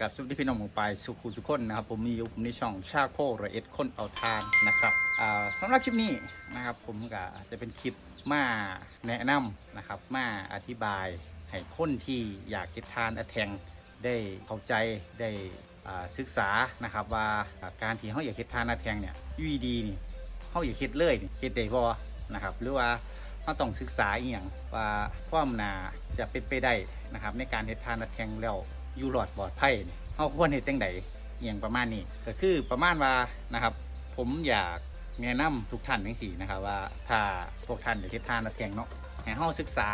กับสุดที่พี่น้องหมองไปสุขุสุขคนนะครับ ผมมีอยู่ผมในช่องชาโคระเอ็ดคนเอาทานนะครับอ่าสำหรับคลิปนี้นะครับผมก็จะเป็นคลิปมาแนะนำนะครับมาอธิบายให้คนที่อยากเฮ็ดทานอะแทงได้เข้าใจได้ศึกษานะครับว่าการที่เขาอยากเฮ็ดทานอะแทงเนี่ยยูดีนี่เขาอยากเฮ็ดเลยนี่เฮ็ดได้บ่นะครับหรือว่าเราต้องศึกษาอีกอย่างว่าความนาจะเป็นไปได้นะครับในการเฮ็ดทานนัดแทงแล้ว อยู่รอดปลอดภัยนี่เฮาควรเฮ็ดจังไดอหย่างประมาณนี้ก็คือประมาณว่านะครับ ผมอยากแนะนำทุกท่านทั้งสี่นะครับว่าถ้าพวกท่านอยากเฮ็ดทานนัดแทงเนาะให้เฮาศึกษา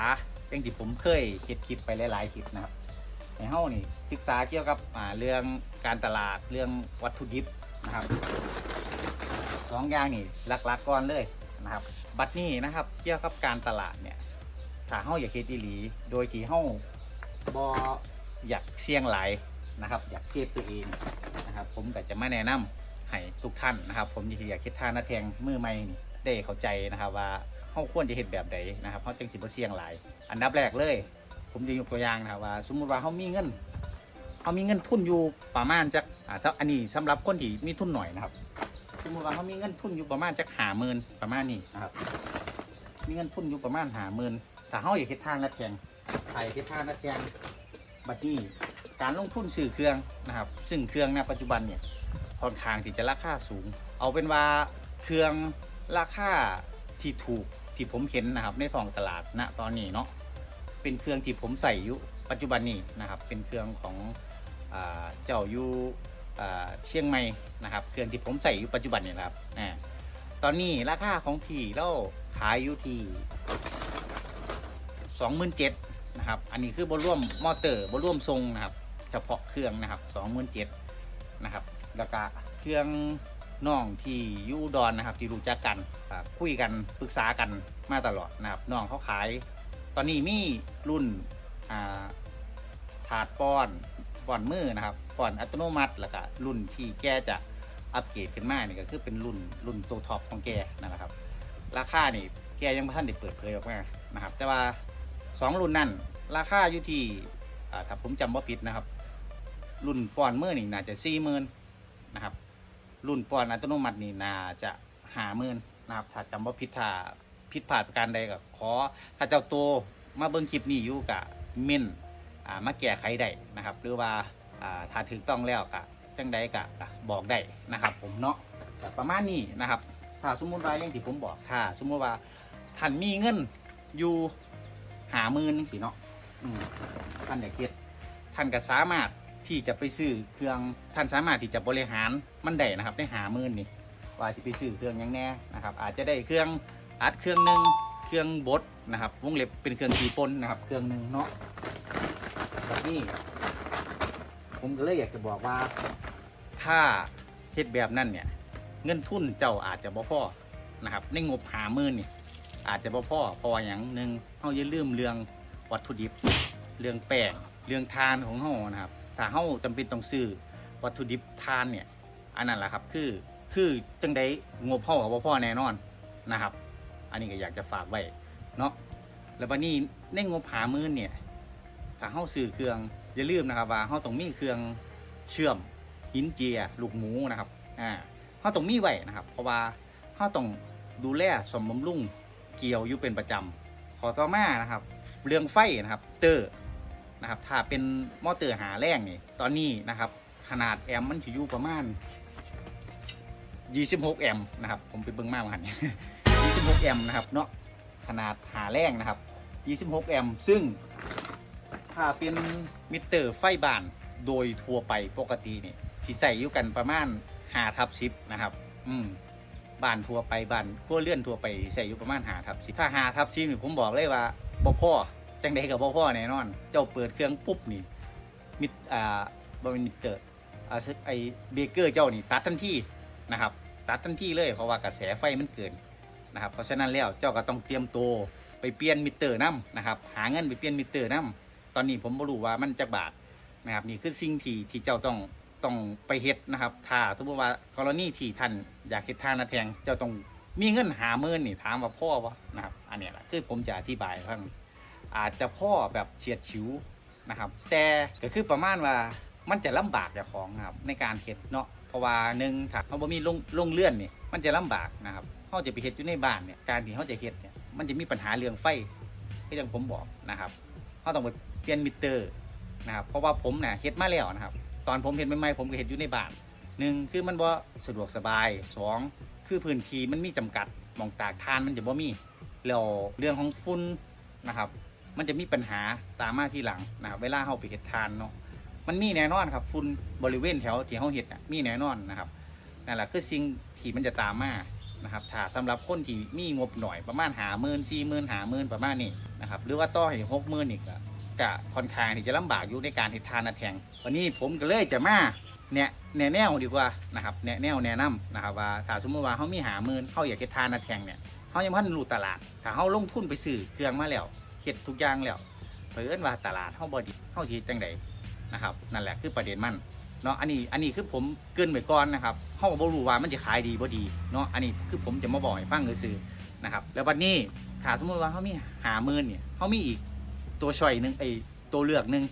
จังที่ผมเคยเฮ็ดคลิปไปหลายๆคลิปนะครับให้เฮานี่ศึกษาเกี่ยวกับอ่าเรื่องการตลาดเรื่องวัตถุดิบนะครับสองอย่างนี่หลักๆกก่อนเลยนะครับบัดนี้นะครับเกี่ยวกับการตลาดเนี่ยถ้าเฮาอยากเฮ็ดอีหลี โดยที่เฮาบ่อ อยากเสี่ยงหลายนะครับ อยากเซฟตัวเองนะครับ ผมก็จะมาแนะนำให้ทุกท่านนะครับ ผมที่อยากเฮ็ดทานาแทงมือใหม่นี่ได้เข้าใจนะครับว่าเฮาควรจะเฮ็ดแบบใดนะครับเฮาจึงสิบเสี่ยงหลาย อันดับแรกเลย ผมจะยกตัวอย่างนะครับว่า สมมุติว่าเฮามีเงินเฮามีเงินทุนอยู่ประมาณจักอ่าซับอันนี้สำหรับคนที่มีทุนหน่อยนะครับ สมมติว่าเขามีเงินทุนอยู่ประมาณจักหาหมื่นประมาณนี้นะครับ มีเงินทุนอยู่ประมาณหาหมื่นถ้าเขาอยากเฮ็ดทานัดแทงใครเฮ็ดทานัดแทง บัดนี้การลงทุนซื้อเครื่องนะครับ ซึ่งเครื่องในปัจจุบันเนี่ยค่อนข้างที่จะราคาสูง เอาเป็นว่าเครื่องราคาที่ถูกที่ผมเห็นนะครับ ในท้องตลาดณตอนนี้เนาะเป็นเครื่องที่ผมใส่อยู่ปัจจุบันนี้นะครับ เป็นเครื่องของเจ้าอยู่เชียงใหม่นะครับ เครื่องที่ผมใส่อยู่ปัจจุบันเนี่ยนครับอ่าตอนนี้ราคาของที่เราขายอยู่ที่สองหมื่นเจ็ด นะครับ อันนี้คือบร่วมมอเตอร์บร่วมทรงนะครับ เฉพาะเครื่องนะครับสองหมื่นเจ็ดนะครับ แล้วก็เครื่องน้องที่ยูดอนนะครับ ที่รู้จักกันคุยกันปรึกษากันมาตลอดนะครับน้องเขาขาย ตอนนี้มีรุ่นาถาดป้อนป้อนมือนะครับป้อนอัตโนมัติ แล้วก็รุ่นที่แกจะอัปเกรดขึ้นมาเนี่ก็คือเป็นรุ่นรุ่นตัวท็อปของแกนะครับ ราคานี่แกยังไม่ทันได้เปิดเผยออกมานะครับ แต่ว่า สองรุ่นนั่น ราคาอยู่ที่ถ้าผมจำว่าผิดนะครับ รุ่นป้อนมือนี่น่าจะสี่หมื่นนะครับ รุ่นป้อนอัตโนมัตินี่น่าจะหาหมื่นนะครับ ถ้าจำว่าผิดถ้าผิดพลาดประการใดก็ขอ ถ้าเจ้าตัวมาเบิ่งคลิปนี้อยู่กับเม่นมาแก้ไขได้นะครับ หรือว่าถ้าถูกต้องแล้วก็จังใดก็บอกได้นะครับ ผมเนาะประมาณนี้นะครับ ถ้าสมมุติว่าอย่างที่ผมบอกถ้าสมมุติว่าท่านมีเงินอยู่ หาหมื่นสิเนาะท่านอยากเฮ็ดท่านก็สามารถที่จะไปซื้อเครื่องท่านสามารถที่จะบริหารมันได้นะครับได้หาหมื่นนี่ว่าจะไปซื้อเครื่องยังแน่นะครับอาจจะได้เครื่องอัดเครื่องหนึ่งเครื่องบดนะครับวงเล็บเป็นเครื่องตีปนนะครับ เครื่องหนึ่งเนาะแบบนี้ ผมก็เลยอยากจะบอกว่า ถ้าเฮ็ดแบบนั้นเนี่ย เงินทุนเจ้าอาจจะบ่พอนะครับในงบหามื่นนี่ อาจจะบ่พอเพออย่างหนึ่งเฮาอย่าลืมเรื่องวัตถุดิบ เรื่องแป้งเรื่องทานของเฮานะครับถ้าเฮาจำเป็นต้องซื้อวัตถุดิบทานเนี่ยอันนั้นแหละครับคือคือจังได้งบเฮากับบ่พอแน่นอนนะครับ อันนี้ก็อยากจะฝากไว้เนาะแล้วบัดนี้ในงบหามื่นเนี่ยถ้าเฮาซื้อเครื่องอย่าลืมนะครับว่าเฮาต้องมีเครื่องเชื่อมหินเจียลูกหมูนะครับอ่าเฮาต้องมีไว้นะครับ เพราะว่าเฮาต้องดูแลสมบำรุง เกี่ยวอยู่เป็นประจำขอต่อมานะครับ เรื่องไฟนะครับเตอร์นะครับถ้าเป็นมอเตอร์หาแรงนี่ตอนนี้นะครับ ขนาดแอมมันจะอยู่ประมาณ 26 แอมนะครับ ผมไปเบิ่งมากมาหัน26 แอมนะครับเนาะขนาดหาแรงนะครับ 26 แอมซึ่ง ถ้าเป็นมิเตอร์ไฟบ้านโดยทั่วไปปกตินี่ที่ใส่อยู่กันประมาณหาทับสิบนะครับ อืม บ้านทั่วไปบ้านครัวเลื่อนทั่วไปใส่อยู่ประมาณหาทับสิถ้าหาทับสินี่ผมบอกเลยว่าบ่พ่อจังใดกับบ่พ่อแน่นอน เจ้าเปิดเครื่องปุ๊บนี่มิดอ่าบริมิเตอร์อ่าไอเบเกอร์เจ้านี่ตัดทันทีนะครับ ตัดทันทีเลยเพราะว่ากระแสไฟมันเกินนะครับเพราะฉะนั้นแล้วเจ้าก็ต้องเตรียมตัวไปเปลี่ยนมิเตอร์น้ำนะครับหาเงินไปเปลี่ยนมิเตอร์น้ำตอนนี้ผมไม่รู้ว่ามันจะบาทนะครับนี่คือสิ่งที่ที่เจ้าต้อง ต้องไปเฮ็ดนะครับถ้าสมมติว่ากรณีที่ท่านอยากเฮ็ดทานนะแทงเจ้าต้องมีเงินหาเมินนี่ถามว่าพ่อวะนะครับ อันนี้แหละคือผมจะอธิบายให้ฟังอาจจะพ่อแบบเฉียดฉิวนะครับ แต่ก็คือประมาณว่ามันจะลำบากเจ้าของครับในการเฮ็ดเนาะเพราะว่าหนึ่งถ้าเขาบ่มีลงลงเลื่อนนี่มันจะลำบากนะครับเขาจะไปเฮ็ดอยู่ในบ้านเนี่ยการที่เขาจะเฮ็ดเนี่ยมันจะมีปัญหาเรื่องไฟที่อย่างผมบอกนะครับเขาต้องไปเปลี่ยนมิเตอร์นะครับเพราะว่าผมเนี่ยเฮ็ดมาแล้วนะครับ ตอนผมเฮ็ดใหม่ๆผมก็เฮ็ดอยู่ในบ้านหนึ่งคือมันบ่สะดวกสบายสองคือพื้นที่มันมีจำกัดมองตากทานมันจะบ่มีแล้วเรื่องของฝุ่นนะครับ มันจะมีปัญหาตามมาที่หลังนะครับเวลาเขาไปเฮ็ดทานเนาะมันมีแน่นอนครับฝุ่นบริเวณแถวที่เขาเห็ดน่ะมีแน่นอนนะครับนั่นแหละคือสิ่งที่มันจะตามมานะครับถ้าสำหรับคนที่มีงบหน่อยประมาณหาหมื่นสี่หมื่นหาหมื่นประมาณนี้นะครับหรือว่าต่อให้หกหมื่นอีกอะ กะค่อนข้างที่จะลำบากอยู่ในการเห็ดทานนาแทงวันนี้ผมก็เลยจะมาแนะแนะแนวดีกว่านะครับแนะแนวแนะนำนะครับว่าถ้าสมมติว่าเขามีหาหมื่นเขาอยากเห็ดทานนาแทงเนี่ยเขายังพันรู้ตลาด ถ้าเขาลงทุนไปซื้อเครื่องมาแล้วเห็ดทุกอย่างแล้วเพิ่นว่าตลาดเขาบอดีเขาสิเฮ็ดจังไดนะครับนั่นแหละคือประเด็นมันเนาะอันนี้อันนี้คือผมเกินไว้ก่อนนะครับเขาก็บ่รู้ว่ามันจะขายดีบ่ดีเนาะอันนี้คือผมจะมาบอกให้ฟังซื่อนะครับแล้ววันนี้ถ้าสมมติว่าเขามีหาหมื่นเนี่ยเขามีอีก ตัวช่อยหนึ่งไอ้ตัวเลือกหนึ่ง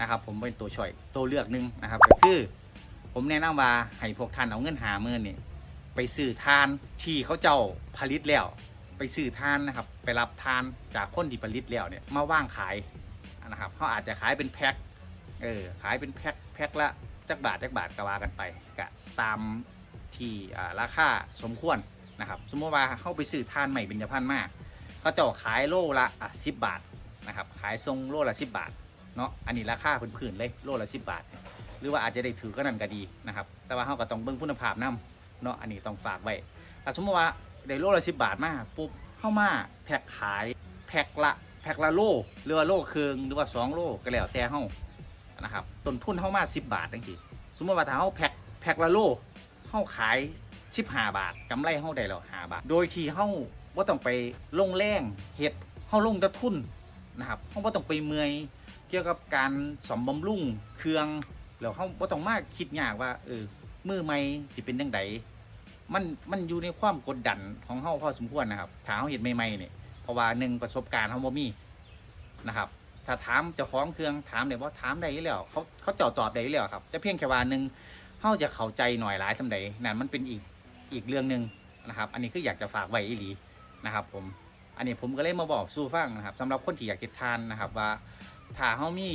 นะครับ ผมเป็นตัวช่อยตัวเลือกหนึ่งนะครับก็คือ ผมแนะนำว่าให้พวกท่านเอาเงินหาหมื่นเนี่ยไปซื้อทานที่เขาเจ้าผลิตแล้ว ไปซื้อทานนะครับ ไปรับทานจากคนที่ผลิตแล้วเนี่ยมาว่างขายนะครับเขาอาจจะขายเป็นแพ็คเออขายเป็นแพ็คแพ็คละจักบาทจักบาทก็ว่ากันไปกะตามที่ราคาสมควรนะครับ สมมติว่าเข้าไปซื้อทานใหม่เป็นยพันธุ์มากเขาเจะขายโลละอะสิบบาท นะครับขายทรงโลละสิบบาทเนาะอันนี้ราคาพื้นๆเลยโลละสิบบาท หรือว่าอาจจะได้ถือก็นั่นก็ดีนะครับแต่ว่าเขาก็ต้องเบิ่งคุณภาพนํเนาะอันนี้ต้องฝากไว้ถ้าสมมติว่าได้โลละสิบบาทมาปุ๊บเข้ามาแพ็คขายแพ็คละแพ็คละโลหรือว่าโลครึ่งหรือว่าสองโลก็แล้วแต่เฮานะครับต้นทุนเข้ามา10บาทจังซี่สมมติว่าถ้าเขาแพ็คแพ็คละโลเข้าขาย15บาทกำไรเข้าได้แล้ว5บาท โดยที่เข้าว่าต้องไปลงแรงเฮ็ดเข้าลงแตะทุน นะครับเขาว่ต้องไปเมื่อยเกี่ยวกับการสมบำรุงเครื่องแล้วเขาว่ต้องมาคิดยากว่าเออมือใหม่สิเป็นจังไดมันมันอยู่ในความกดดันของเขาพอสมควรนะครับถ้าเขาเห็นใหม่ๆเนี่ยเพราะว่าหนึ่งประสบการณ์เขาบ่มีนะครับ ถ้าถามเจ้าของเครื่องถามเลยว่าถามได้แล้วเขาเขาเจาะตอบได้แล้วครับจะเพียงแค่ว่าหนึ่งเขาจะเข้าใจหน่อยหลายสำใดนั่นมันเป็นอีกอีกเรื่องหนึ่งนะครับ อันนี้คืออยากจะฝากไว้อีหลีนะครับผม อันนี้ผมก็เลยมาบอกสู้ฟังนะครับสำหรับคนที่อยากจะทานนะครับว่าถ้าเขามี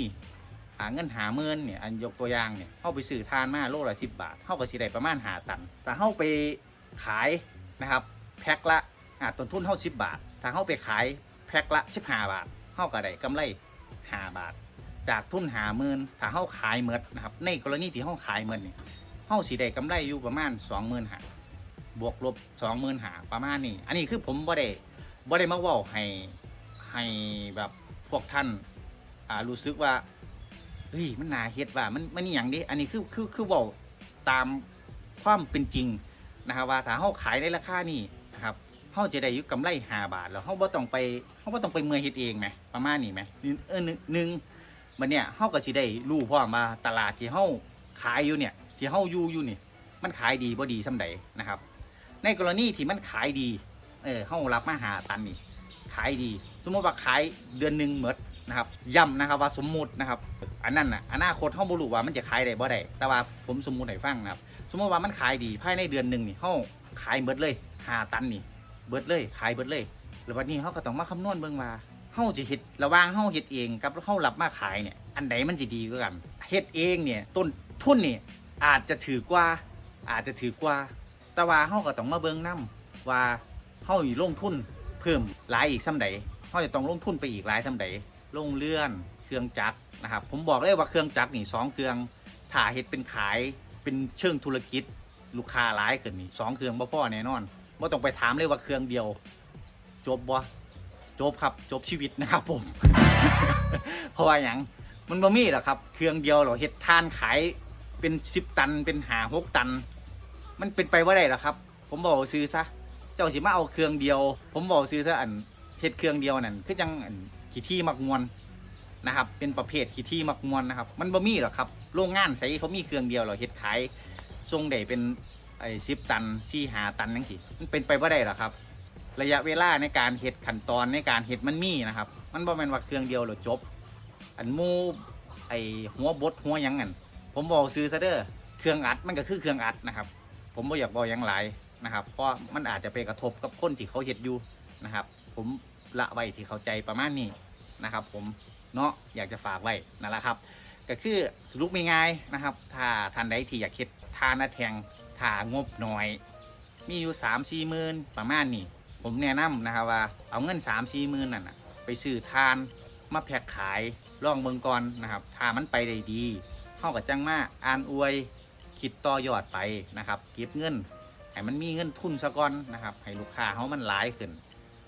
หาเงินหาเมินเนี่ยอันยกตัวอย่างเนี่ยเขาไปซื้อทานมาโลละสิบบาทเขาก็สิได้ประมาณหาตันแต่เขาไปขายนะครับแพ็คละอ่าต้นทุนเขาสิบบาท ถ้าเขาไปขายแพ็คละสิบห้าบาทเขาก็ได้กำไรห้าบาท จากทุนหาหมื่นถ้าเฮาขายเมดนะครับในกรณีที่เฮาขายเมดนี่เฮาสิได้กำไรอยู่ประมาณสองหมื่นหาบวกลบสองหมื่นหาประมาณนี้อันนี้คือผมบ่ได้ บ่ได้มาเว้าให้ให้แบบพวกท่าน อ่ารู้สึกว่าเฮ้ยมันนาเฮ็ดว่ามันมันนี่อย่างนี้อันนี้คือคือคือเว้าตามความเป็นจริงนะครับว่าถ้าเฮาขายในราคานี้นะครับเขาจะได้อยุกำไรห้าบาท แล้วเขาบ่ต้องไปเขาบ่ต้องไปเมื่อยเฮ็ดเองไหมประมาณนี้ไหมเออหนึ่งมันเนี่ยเขาก็สิได้รู้พร้อมว่าตลาดที่เขาขายอยู่เนี่ยที่เขาอยู่อยู่นี่มันขายดีบ่ดีส่ำใดนะครับ ในกรณีที่มันขายดี เออเขารับมาหาตันนี่ขายดี สมมติว่าขายเดือนหนึ่งหมดนะครับย้ำนะครับว่าสมมุตินะครับ อันนั้นนะอนาคตเขาบรู้ว่ามันจะขายได้บ่ได้แต่ว่าผมสมมุติให้ฟังนะครับ สมมติว่ามันขายดีภายในเดือนหนึ่งนี่เขาขายหมดเลยหาตันนี่ เบิดเลยขายเบิดเลยแล้ววันนี้เขาก็ต้องมาคำนวณเบิ่งว่าเฮาจะเฮ็ดระว่างเฮาเฮ็ดเองกับเฮารับมาขายเนี่ยอันใดมันสิดีกว่ากันเฮ็ดเองเนี่ยต้นทุนนี่อาจจะถือกว่าอาจจะถือกว่า แต่ว่าเฮาก็ต้องมาเบิ่งนํว่า เฮาอยู่ลงทุนเพิ่มหลายอีกส่ำใดเฮาจะต้องลงทุนไปอีกหลายส่ำใดลงเลื่อนเครื่องจักรนะครับผมบอกเลยว่าเครื่องจักรนี่สองเครื่องถ้าเฮ็ดเป็นขายเป็นเชิงธุรกิจ ลูกค้าหลายขึ้นนี่สองเครื่องบ่พอแน่นอนว่าต้องไปถามเลยว่าเครื่องเดียว จบบ่จบครับจบชีวิตนะครับผม เพราะว่าอย่างมันบ่มีหรอกครับ เครื่องเดียวเราเฮ็ดทานขายเป็นสิบตันเป็นหาหกตัน มันเป็นไปว่าได้หรอครับ ผมบอกซื้อซะ เจ้าสิมาเอาเครื่องเดียว ผมบอกซื้อซะอันเฮ็ดเครื่องเดียวนั่นคือจังอันขี้ที่มักมวนนะครับ เป็นประเภทขี้ที่มักมวนนะครับ มันบ่มีหรอกครับโรงงานใส่เขามีเครื่องเดียวเราเฮ็ดขายทรงได้เป็นไอ้สิบตันสี่หาตันนั่นสิมันเป็นไปว่าได้หรอครับ ระยะเวลาในการเห็ดขั้นตอนในการเห็ดมันมีนะครับ มันบ่แม่นว่าเครื่องเดียวหรอจบ อันมูไอ้หัวบดหัวยังงันผมบอกซื้อซะเด้อเครื่องอัดมันก็คือเครื่องอัดนะครับ ผมบ่อยากบอกยังหลาย นะครับเพราะมันอาจจะไปกระทบกับคนที่เขาเฮ็ดอยู่นะครับ ผมละไว้ที่เข้าใจประมาณนี้นะครับ ผมเนาะอยากจะฝากไว้นั่นแหละครับ ก็คือสรุปง่ายๆนะครับ ถ้าท่านใดที่อยากเฮ็ดทานนะแทงถ้างบน้อย มีอยู่สามสี่หมื่นประมาณนี้ผมแนะนำนะครับว่าเอาเงินสามสี่หมื่นนั่นไปซื้อทานมาแพ็คขายลองเบิงก่อนนะครับถ้ามันไปได้ดีเข้ากับจังมาอ่านอวยคิดต่อยอดไปนะครับ เก็บเงิน ให้มันมีเงินทุนซะก่อนนะครับ ให้ลูกค้าเขามันหลายขึ้น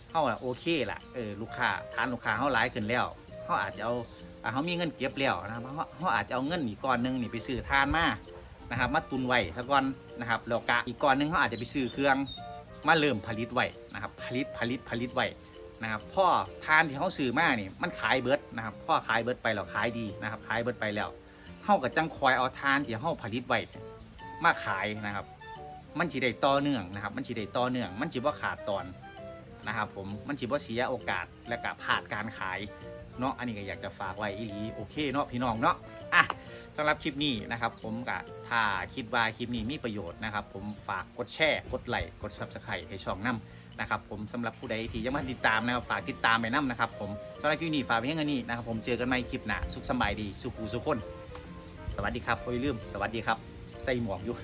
เขาอะโอเคละเออลูกค้าทานลูกค้าเขาหลายขึ้นแล้วเขาอาจจะเอาเขามีเงินเก็บแล้วนะครับเขาเขาอาจจะเอาเงินอีกก้อนหนึงนี่ไปซื้อทานมานะครับ มาตุนไว้ซะก่อนนะครับแล้วกะอีกก้อนหนึงเขาอาจจะไปซื้อเครื่องมาเริ่มผลิตไว้นะครับ ผลิตผลิตผลิตไว้นะครับพ่อทานที่เขาซื้อมานี่มันขายเบิดนะครับพ่อขายเบิดไปแล้วขายดีนะครับ ขายเบิดไปแล้วเฮากับจังคอยเอาทานที่เฮาผลิตไว้มาขายนะครับ มันสิได้ต่อเนื่องนะครับ มันสิได้ต่อเนื่อง มันสิบ่าขาดตอนนะครับผม มันสิบ่าเสียโอกาสและก็พลาดการขายเนาะ อันนี้ก็อยากจะฝากไว้อีหลีโอเคเนาะพี่น้องเนาะ อะสำหรับคลิปนี้นะครับ ผมกับถ้าคิดว่าคลิปนี้มีประโยชน์นะครับ ผมฝากกดแชร์ กดไลค์ กด subscribe ให้ช่องน้ำนะครับ ผมสำหรับผู้ใดที่ยังไมาติดตามนะครับฝากติดตามไปน้ำนะครับ ผมสำหรับคลิปนี้ฝากไว้แค่นี้นะครับ ผมเจอกันใหม่คลิปหน้าสุขสบายดี สุขูสุขคน สวัสดีครับอย่าลืม สวัสดีครับ ใส่หมวกอยู่